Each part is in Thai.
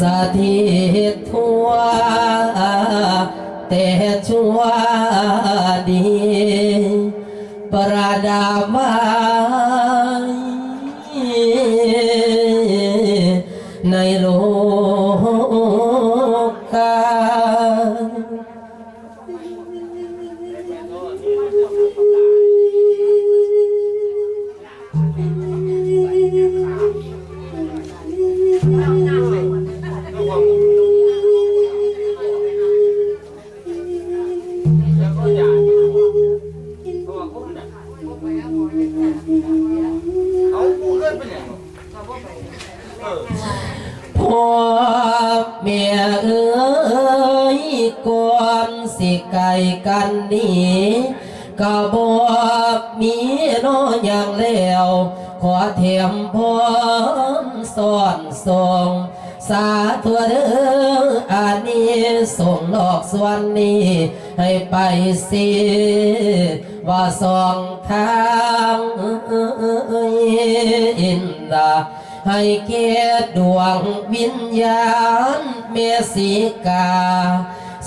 สถิตทั่วแต่ชั่วดีประดับไว้ อนส่งสาธุเด้ออันนี้ส่งดอกส่วนนี้ ให้ไปสิว่าสองทางอินดาให้เกียรติดวงวิญญาณเมสิกา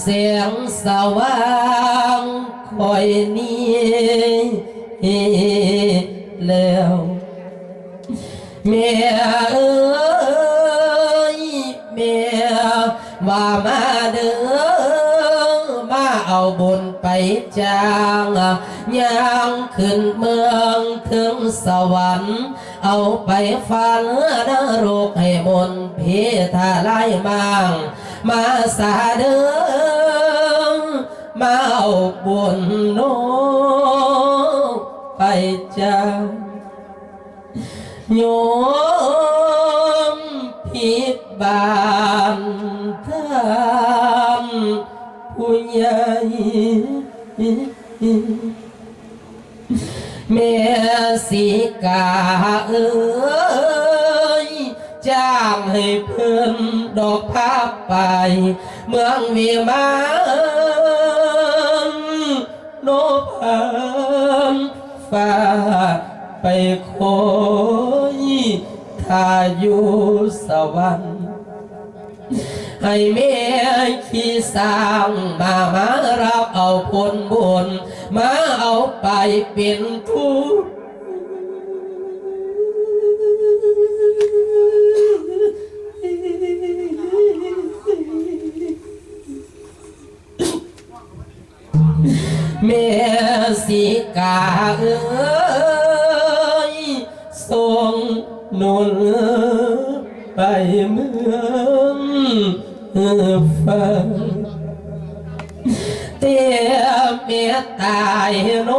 เสียงสว่างคอยนี้แล้วเมียเอ้ บุญไปจางย่างขึ้นเมืองถึงสวรรค์ เอาไปฟันนรกให้มนต์เพทาไล่มังมาสาเดิมมาเอาบุญโนไปจางโยมผิดบานทำผู้ใหญ่ แม่สีกาเอ้ยจ้างให้เพิ่นดอกภาพไป เมืองวิมานโนพันฟ้าไปคอยถ้าอยู่สวรรค์ให้แม่ขี้สร้างมามารับเอาผลบุญ มาเอาไปเป็นทุกข์แม่สีกาเอ้ยส่งนุนไปเมืองฟ้าเตี้ย เมียตายโน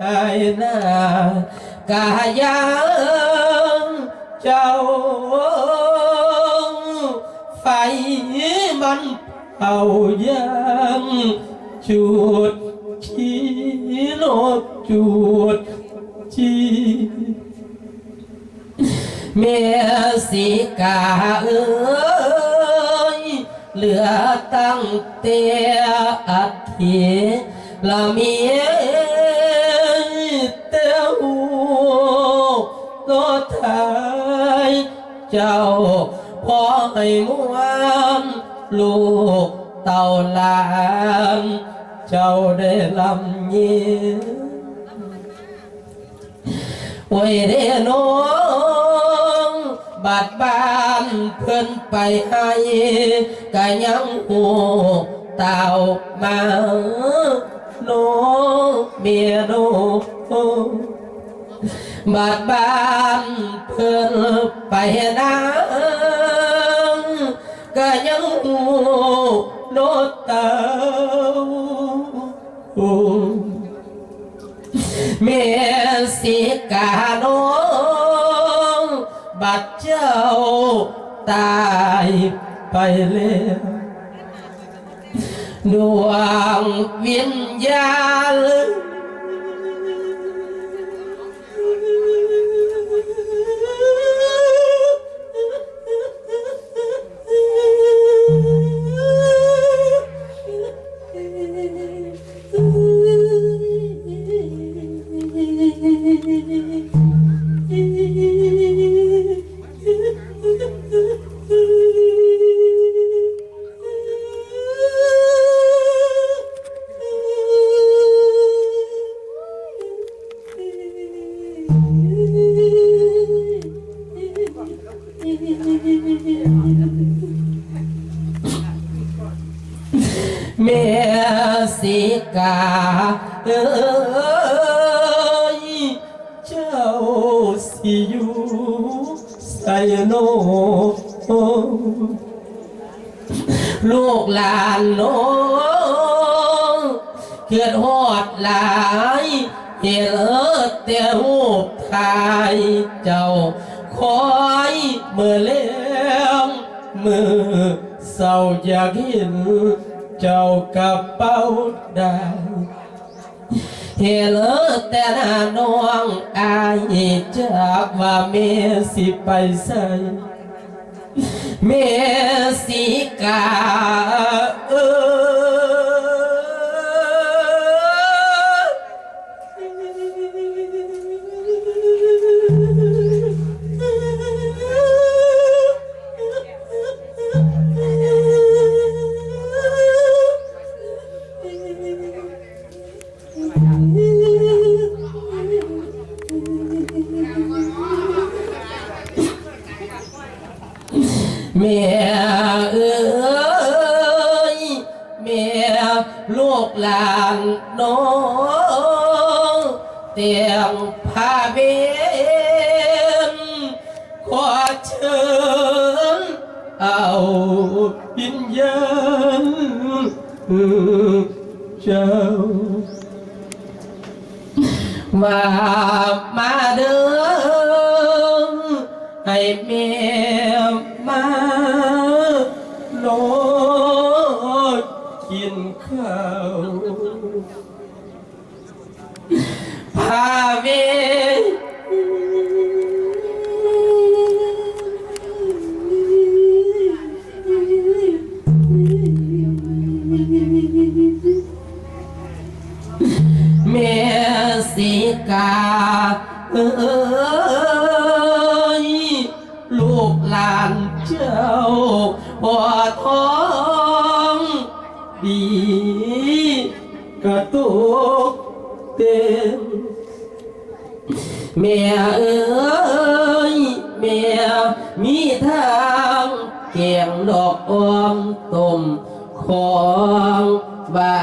ไอ้นากายังเจ้าไฟมันเป่ายังจุดชีโลกจุดชีเมียสีกาเอ้ย เหลือตั้งเตียอัฐิละเมียเต้าก็ทายเจ้าพอให้มวนลูกเต่าลานเจ้าได้ลำยียไว้เด้อน้อ บัดบ้านเพิ่อนไปให้ก็ยังหูเต่ามาโนเมียโนบาดบ้านเพิ่อนไปนาก็ยังหูโนเต่าเมียสิกาโน บัดเจ้าตายไปแล้วดวงวิญญาณานน้องเกิดหอดหลายเห็นแต่หูทายเจ้าคอยเมื่อเลี้ยงมือเศร้าอยากเห็นเจ้ากระเป๋าได้เฮลแต่น้าน้องอายจากว่าเมสิไปใส่ เมสิกาเออ ว่ามาเดิมให้เมี เอ้ยลูกหลานเจ้าพ่อท้องดีกระตุกเต็มแม่เอ้ยแม่มีทางแกงดอกออมต้มของบ้า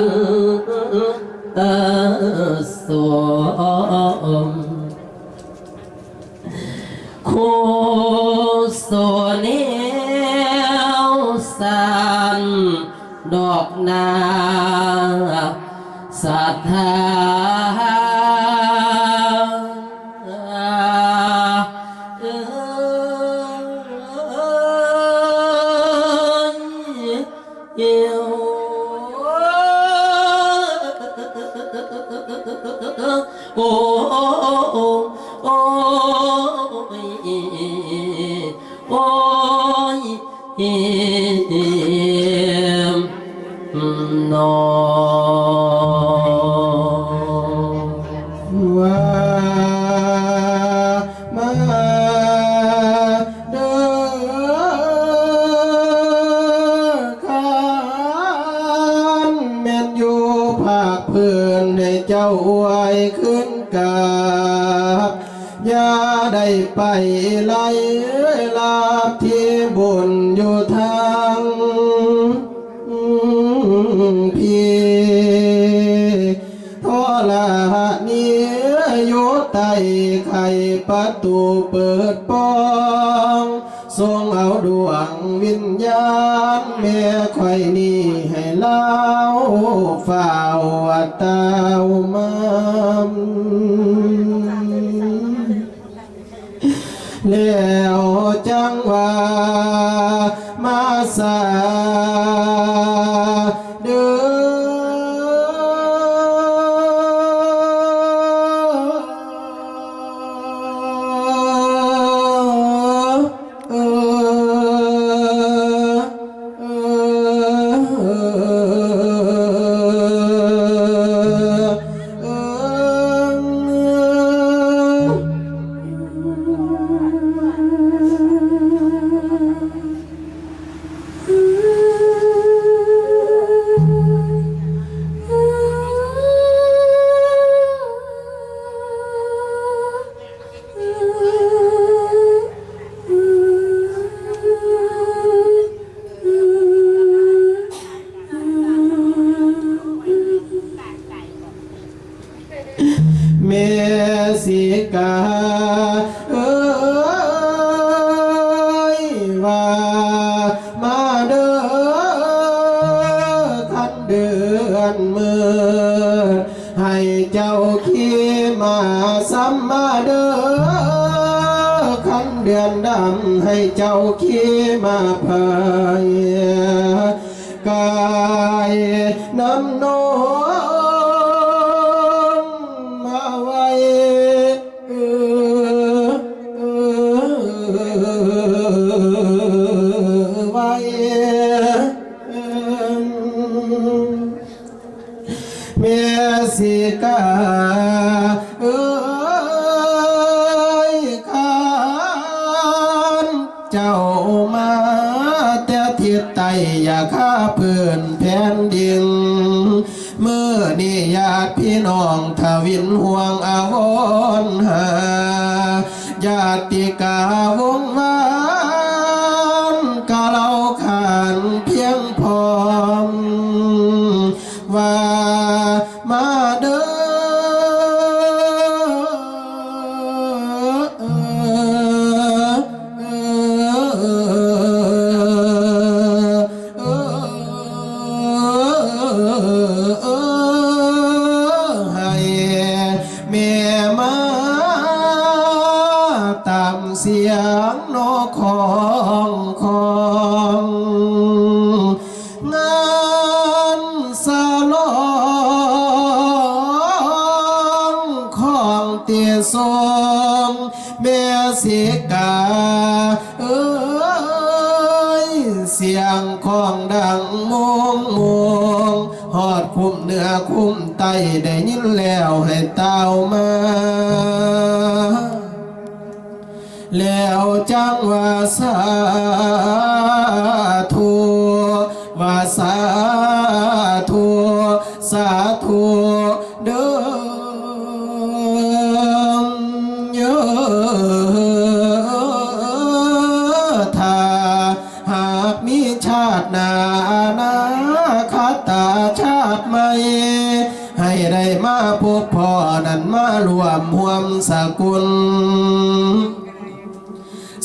นเออ นาสัทธา ภาคเพื่อนให้เจ้าอวยขึ้นกาบอย่าได้ไปไล่ลาบที่บุญอยู่ทางพี่ทอลาเนียโยไตไข่ประตูเปิดปองทรงเอาดวงวิญญาณแม่ไข่นี่ให้ เล่าฝ่าวตาวมันแล้วจังว่ามาสา น้ กาวงวา ของเตียทรงแม่เสียกาเอ้ยเสียงของดังมงมงหอดคุ้มเนื้อคุ้มไตได้ยินแล้วให้เต้ามาแล้วจังว่าสาากมีชาตินานาคาตาชาติใหม่ให้ได้มาพบพ่อนั้นมารวมห่วมสกุล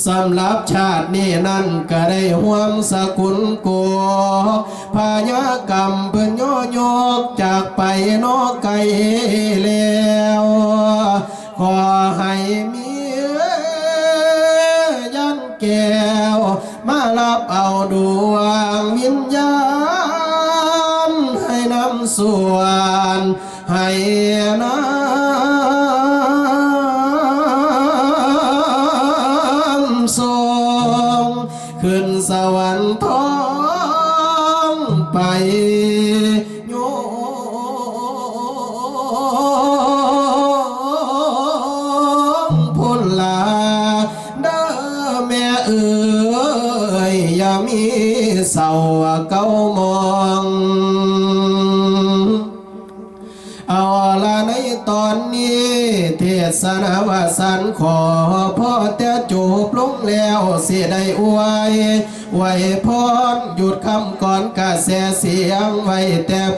สำหรับชาตินี้นั่นก็ได้ห่วมสกุลโกพายากรรมเพิ่นโยโยกจากไปนอกไกลแล้ว ขอให้มี รับเอาดวงวิญญาณให้นำส่วนให้น้ำทรงขึ้นสวรรค์ท้องไป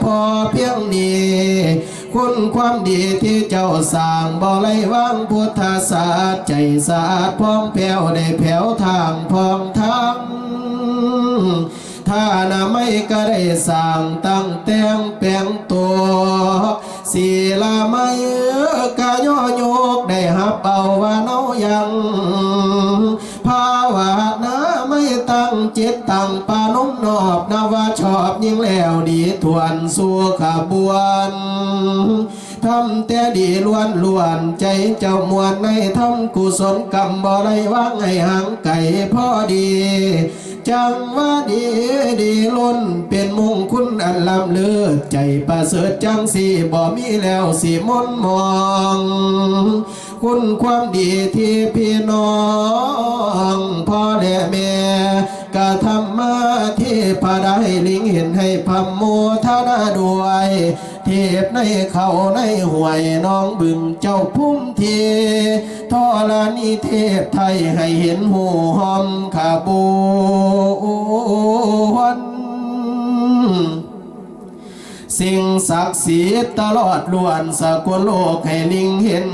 พอเพียงนี้ คุณความดีที่เจ้าสร้างบ่ไล่วางพุทธศาสตร์ใจสะอาดพองแผ้วได้แผ้วทางพองทั้งถ้านาไม่ก็ได้สั่งตั้งแต่งแปลงตัวศีลาไม่กะย่อยกได้หับเอาว่าเนายังภาวนาไม่ ตั้งจิตตั้งปานุ่มนอบนาว่าชอบยิ่งแล้วดีทวนสู่ขบวนทำแต่ดีล้วนล้วนใจเจ้ามวลในทำกุศลกรรมบ่ได้ว่างให้ห่างไก่พอดี จังว่าดีดีล้นเป็นมงคุณอันล้ำเลือใจประเสริฐจังสีบ่มีแล้วสีมนมอง คุณความดีที่พี่น้องพ่อและแม่ กระทำมาที่พระได้ลิงเห็นให้พัมโมทนาด้วย เทพในเขาในห่วยน้องบึงเจ้าพุ่มทีทอลานิเทพไทยให้เห็นหูหอมขาบูวันสิ่งศักดิ์สิทธิ์ตลอดล้วนสกุลโลกให้ลิงเห็น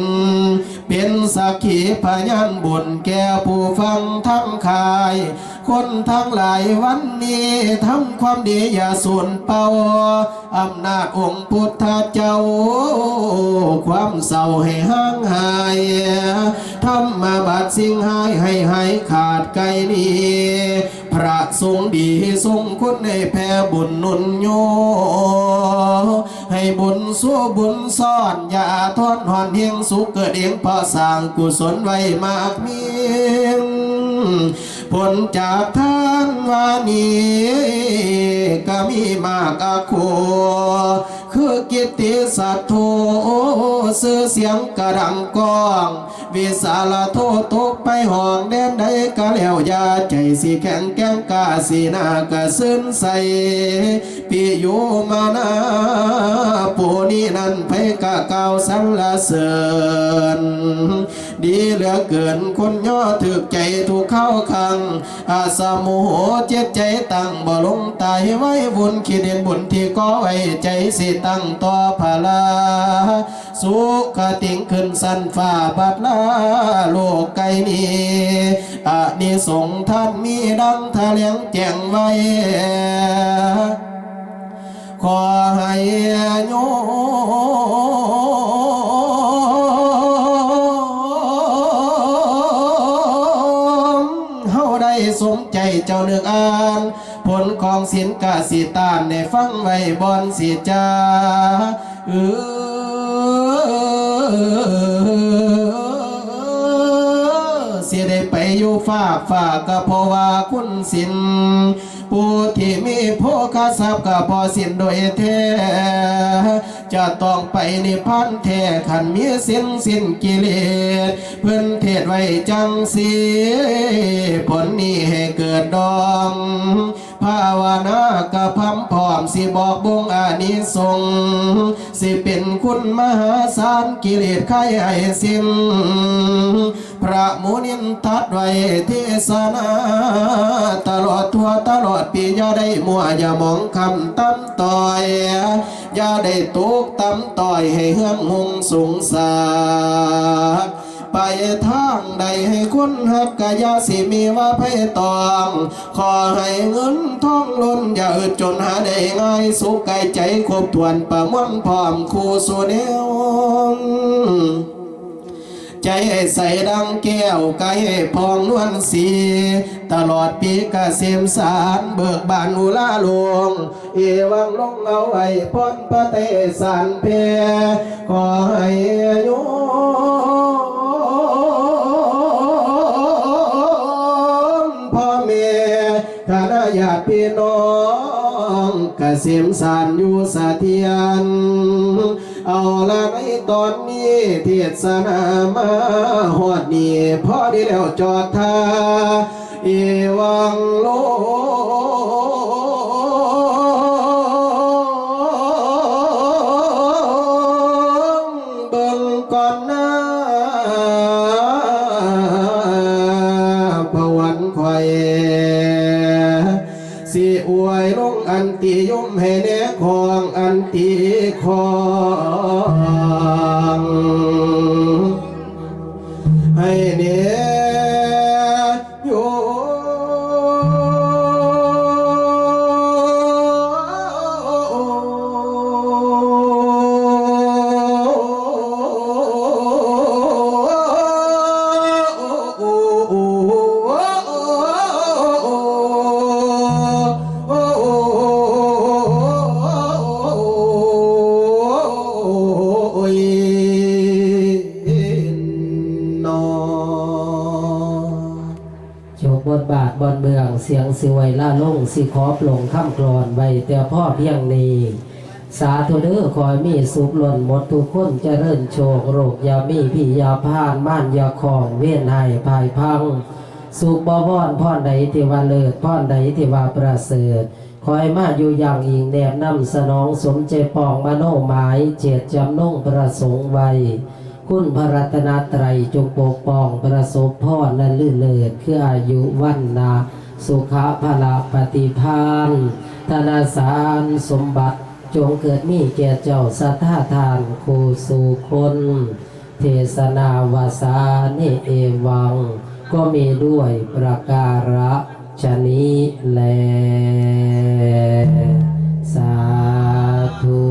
เป็นสักขีพยานบุญแก่ผู้ฟังทั้งคาย คนทั้งหลายวันนี้ทำความดีอย่าสูญเป่าอำนาจองค์พุทธเจ้า ความเศร้าให้ห่างหายทำมาบัดสิ่งหายให้หายขาดไกลนี้พระทรงดีทรงคุณในแผ่บุญนุนโย ให้บุญสู้บุญซ่อนอย่าทอนหอนเฮียงสุขเกิดเองพราะสร้างกุศลไว้มากมี ผลจากท่านวานีก็มีมากอาโคคือกิตติสัตโธสื่อเสียงกระดังกอง วิสาลโทตกไปห้องแดนใดก็แล้วยาใจสิแข็งแกร่งกาสีหน้ากระซึนใสปีอยู่มานาผู้นี้นั้นไปกะเก่าสรรเสริญดีเหลือเกินคนย่อถึกใจถูกเข้าคัง อาสาโมโหเจ็ดใจตั้งบ่ลงตายไว้บุญคิดเห็นบุญที่ก่อไว้ใจสิตั้งต่อภาลา สุขติงขึ้นสันฟ้าบัดลาโลกไกลนี้อานิสงท่านมีดังทะเลียงแจ้งไว้ขอให้โยมเฮาได้สมใจเจ้าเนือกอ่านผลของศีลกาสิตานได้ฟังไว้บอนสิจาเออ สิได้ไปอยู่ฝากฝากก็เพราะว่าคุณสินผู้ที่มีโภคทรัพย์ก็พอสินโดยแท้จะต้องไปนิพพานแท้ขันมีสิ้นสิ้นกิเลสเพื่อนเทศไว้จังสีผลนี้ให้เกิดดองาวนากะพำพร้อมสิบอกบงอานิสงสิเป็นคุณมหาศาลกิเลสไข่ให้สิ้นพระมุนินทัดไว้เทศนาตลอดทั่วตลอดปีอย่าได้มัวอย่ามองคำตั้มต่อยอย่าได้ตุกตั้มต่อยให้เฮืองหงสงสา ไปทางใดให้คุณหักกะยาสิมีว่าไพตอง ขอให้เงินทองล้นอย่าอึดจนหาได้ง่ายสุขกายใจครบถ้วนประมวลพร้อมคู่สุเนว ใจให้ใสดังแก้วกายพองนวลสี ตลอดปีกเกษมสารเบิกบานอุลาหลวง เอวังลงเอาไว้พ้นพระเตสารเพขอให้โยมพ่อแม่คณะญาติพี่น้องเกษมสารอยู่สะเทียน เอาละในตอนนี้เทศนามาหอดนี่พอดีแล้วจอดทาเอวังโล สิขอปลงข้ามกรอนไว้แต่พ่อเพียงนี้ สาธุเด้อคอยมีสุขหล่นหมดทุกคนเจริญโชคโรคยามีพี่ยาพานม่านยาของเวียนให้ภายพัง สุขบ่พรพรใดที่ว่าเลิศพรใดที่ว่าประเสริฐคอยมาอยู่อย่างอิงแนบนำสนองสมใจปองมโนหมายเจตจำนงประสงค์ไว้คุณพระรัตนตรัยจงปกป้องประสบพ่อนั้นลื่นเลิศคืออายุวันนา สุขภาละปฏิพานธนาสารสมบัติจงเกิดมีแก่เจ้าสัทธาทานคูสู่คน เทศนาวาสานิเอวัง ก็มีด้วยประการะชนี้แลสาธุ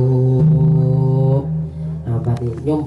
อาบัดนี้ยม